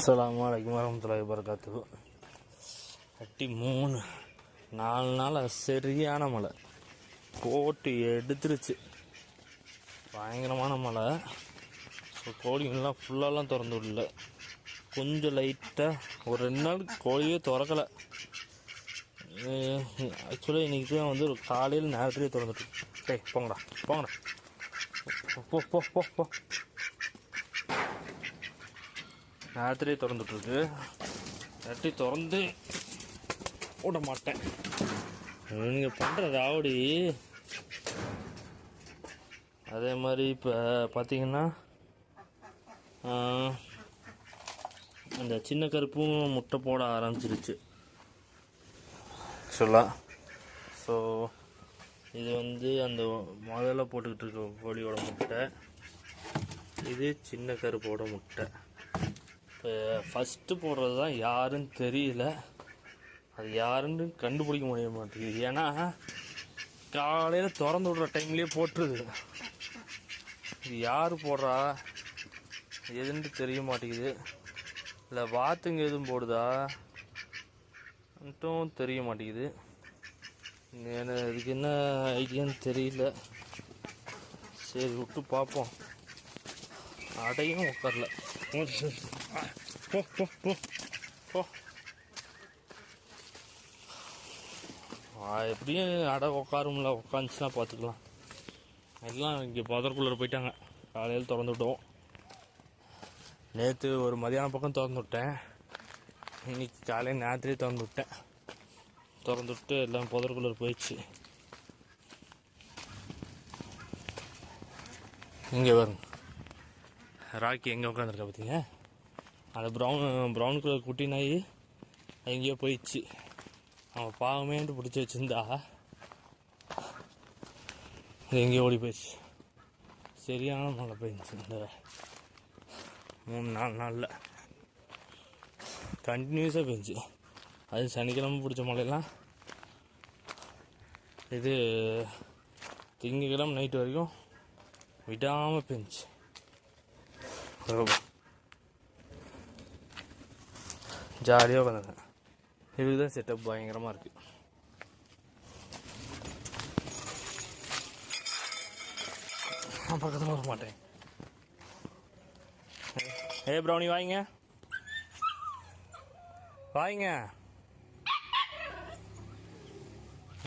அஸ்ஸலாமு அலைக்கும் வரமத்துல்லாஹி வரகாத்துக்கு அட்டி மூணு நாலு நாள் சரியான மழை. போட்டு எடுத்துருச்சு. பயங்கரமான மழை. ஸோ கோழிங்கெல்லாம் ஃபுல்லாலாம் திறந்து விடல. கொஞ்சம் லைட்டாக ஒரு ரெண்டு நாள் கோழியே திறக்கலை. ஆக்சுவலாக இன்றைக்கி தான் வந்து ஒரு காலையில் நேரத்துலேயே திறந்துட்டு டேய் போங்கடா போங்கடா. போ போ போ போ. நேரத்திலே திறந்துட்டுருக்கு. நேரத்தை திறந்து விட மாட்டேன். நீங்கள் பண்ணுற ராவடி. அதே மாதிரி இப்போ பார்த்தீங்கன்னா அந்த சின்ன கருப்பும் முட்டை போட ஆரம்பிச்சிருச்சு. ஆக்சுவலாக ஸோ இது வந்து அந்த முதல்ல போட்டுக்கிட்டு இருக்க கோழியோட முட்டை. இது சின்ன கருப்போட முட்டை. ஃபஸ்ட்டு போடுறது தான் யாருன்னு தெரியல. அது யாருன்னு கண்டுபிடிக்க முடிய மாட்டேங்குது. ஏன்னா காலையில் திறந்து விடுற டைம்லேயே போட்டுருது. இது யார் போடுறா? எதுன்னு தெரிய மாட்டேங்குது. இல்லை வாத்துங்க எதுவும் போடுதா? மட்டும் தெரிய மாட்டேங்குது. எனக்கு இதுக்கு என்ன ஐடியான்னு தெரியல. சரி விட்டு பார்ப்போம். அடையும் உட்காரல. போ போ போ. போ எப்படியும் அடை உட்காரும்ல உட்காந்துச்சுன்னா பார்த்துக்கலாம். எல்லாம் இங்கே பதற்குள்ளே போயிட்டாங்க. காலையில் திறந்து விட்டோம். நேற்று ஒரு மதியானம் பக்கம் திறந்து விட்டேன். இன்றைக்கி காலையில் நேரத்துலேயே திறந்து விட்டேன். திறந்து விட்டு எல்லாம் புதற்குள்ளே போயிடுச்சு. இங்கே வருங்க ராக்கி எங்கே உட்காந்துருக்கா பார்த்தீங்க? அந்த ப்ரௌன் ப்ரௌன் கலர் குட்டி நாய் எங்கேயோ போயிடுச்சு. அவன் பாவமேன்ட்டு பிடிச்சி வச்சிருந்தா. அது எங்கேயோ ஓடி போயிடுச்சு. சரியான மழை பெஞ்சுச்சு இந்த மூணு நாலு நாளில். கண்டினியூஸாக பெஞ்சு. அது சனிக்கிழமை பிடிச்ச மழையெல்லாம். இது திங்கக்கிழமை நைட்டு வரைக்கும் விடாமல் பெஞ்சு. ஜாலியாக உட்காந்துருக்கேன் இதுக்கு தான் செட்டப் பயங்கரமாக இருக்குது நான் பக்கத்தில் வர மாட்டேன். ஏ ப்ரௌனி வாங்க. வாங்க.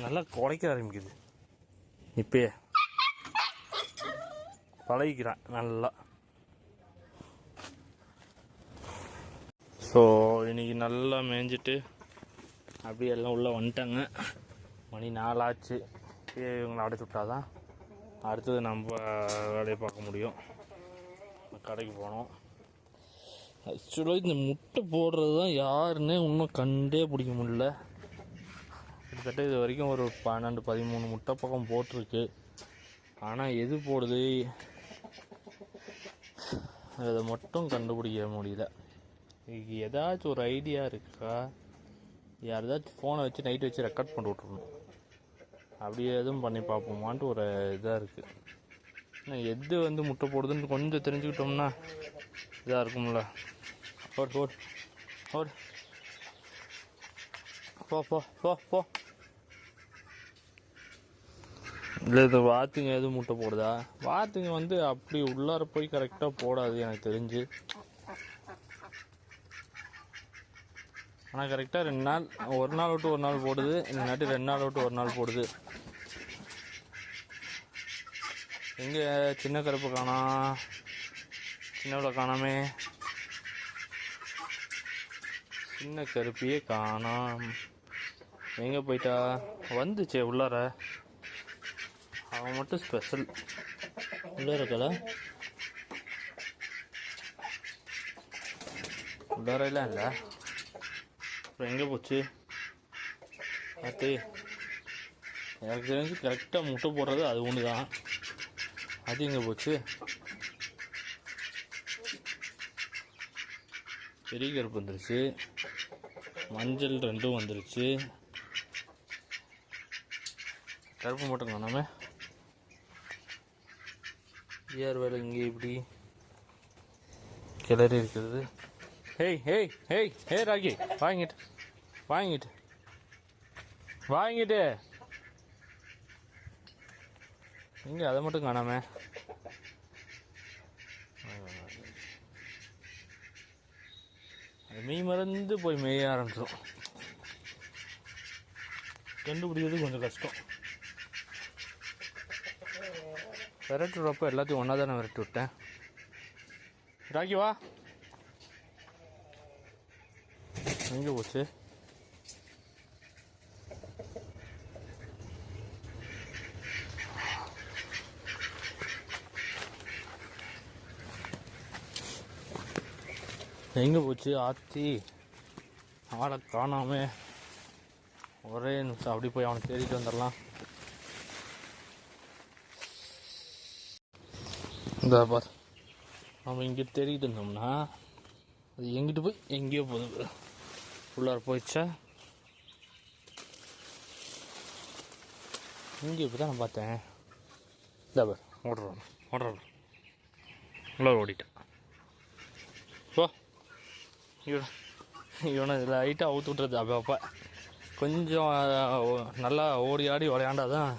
நல்லா குறைக்க ஆரம்பிக்குது. இப்பயே. பழகிக்கிறான் நல்லா. ஸோ இன்றைக்கி நல்லா மேய்ஞ்சிட்டு அப்படியே எல்லாம் உள்ளே வந்துட்டாங்க. மணி நாலாச்சு. இவங்களை அடைச்சி விட்டாதான் அடுத்தது நம்ம வேலையை பார்க்க முடியும். கடைக்கு போனோம் ஆக்சுவலாக இந்த முட்டை போடுறது தான் யாருன்னே இன்னும் கண்டே பிடிக்க முடியல. கிட்டத்தட்ட இது வரைக்கும் ஒரு பன்னெண்டு பதிமூணு முட்டை பக்கம் போட்டிருக்கு. ஆனால் எது போடுது? அதை மட்டும் கண்டுபிடிக்க முடியல. இதுக்கு ஏதாச்சும் ஒரு ஐடியா இருக்கா? யாரதாச்சும் ஃபோனை வச்சு நைட் வச்சு ரெக்கார்ட் பண்ணி விட்ருணும் அப்படி எதுவும் பண்ணி பார்ப்போமான்ட்டு ஒரு இதாக இருக்குது ஆனால் எது வந்து முட்டை போடுதுன்னு கொஞ்சம் தெரிஞ்சுக்கிட்டோம்னா இதாக இருக்கும்ல. ஓட் ஓட் ஓட். போ போ போ போ. இல்லை இது வாத்துங்க எதுவும் முட்டை போடுதா? வாத்துங்க வந்து அப்படி உள்ளார போய் கரெக்டாக போடாது எனக்கு தெரிஞ்சு. ஆனால் கரெக்டாக ரெண்டு நாள் ஒரு நாள் விட்டு ஒரு நாள் போடுது இல்லாட்டி ரெண்டு நாள் விட்டு ஒரு நாள் போடுது. எங்கே சின்ன கருப்பு காணா சின்னவளை காணாமே. சின்ன கருப்பியே காணாம். எங்கே போயிட்டா? வந்துச்சே உள்ளார. அவன் மட்டும் ஸ்பெஷல் உள்ளார இருக்கல? உள்ளார இல்லை இல்லை. இப்போ எங்கே போச்சு? பார்த்து எனக்கு தெரிஞ்சு கரெக்டாக முட்டை போடுறது அது ஒன்று தான். அது எங்கே போச்சு? பெரிய கருப்பு வந்துருச்சு. மஞ்சள் ரெண்டும் வந்துருச்சு. கருப்பு மட்டும் காணாமல் ஏர் வேலை இங்கே இப்படி கிளறி இருக்கிறது. ஹேய் ஹேய் ஹேய் ஹே ராகி வாங்கிட்டு. வாங்கிட்டு. வாங்கிட்டு. இங்கே அதை மட்டும் காணாம. அது மெய் மறந்து போய் மேய ஆரம்பிச்சிடும் கண்டுபிடிக்கிறது கொஞ்சம் கஷ்டம். விரட்டு விட்றப்ப எல்லாத்தையும் ஒன்றா தானே விரட்டி விட்டேன். ராக்கி வா. எங்கே போச்சு? எங்கே போச்சு ஆத்தி? ஆளை காணாம ஒரே நிமிஷம் அப்படி போய் அவனை தேடிட்டு வந்துடலாம். இந்த பார். நம்ம இங்கே தேடிட்டு இருந்தோம்னா அது எங்கிட்டு போய் எங்கேயோ போகுது உள்ளார போயிடுச்சா? இங்கே இப்போ தான் நான் பார்த்தேன். இந்த பார் ஓடுறோம் ஓடுறோம். உள்ளார ஓடிட்டேன். இவன் இவனை லைட்டாக அவுத்து விட்றது அப்போ கொஞ்சம் நல்லா ஓடி ஆடி விளையாண்டா தான்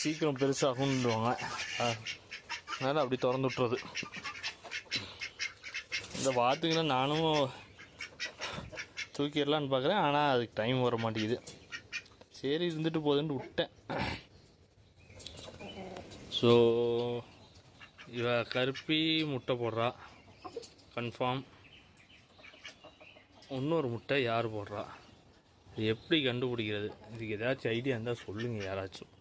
சீக்கிரம் பெருசாகும்னுவாங்க அதனால் அப்படி திறந்து விட்டுறது. இந்த வாத்துக்குன்னா நானும் தூக்கிடலான்னு பார்க்குறேன். ஆனால் அதுக்கு டைம் வர மாட்டேங்குது. சரி இருந்துட்டு போதுன்னு விட்டேன். ஸோ இவ கருப்பி முட்டை போடுறா. கன்ஃபார்ம் இன்னொரு முட்டை யார் போடுறா? இது எப்படி கண்டுபிடிக்கிறது? இதுக்கு ஏதாச்சும் ஐடியா இருந்தால் சொல்லுங்கள் யாராச்சும்.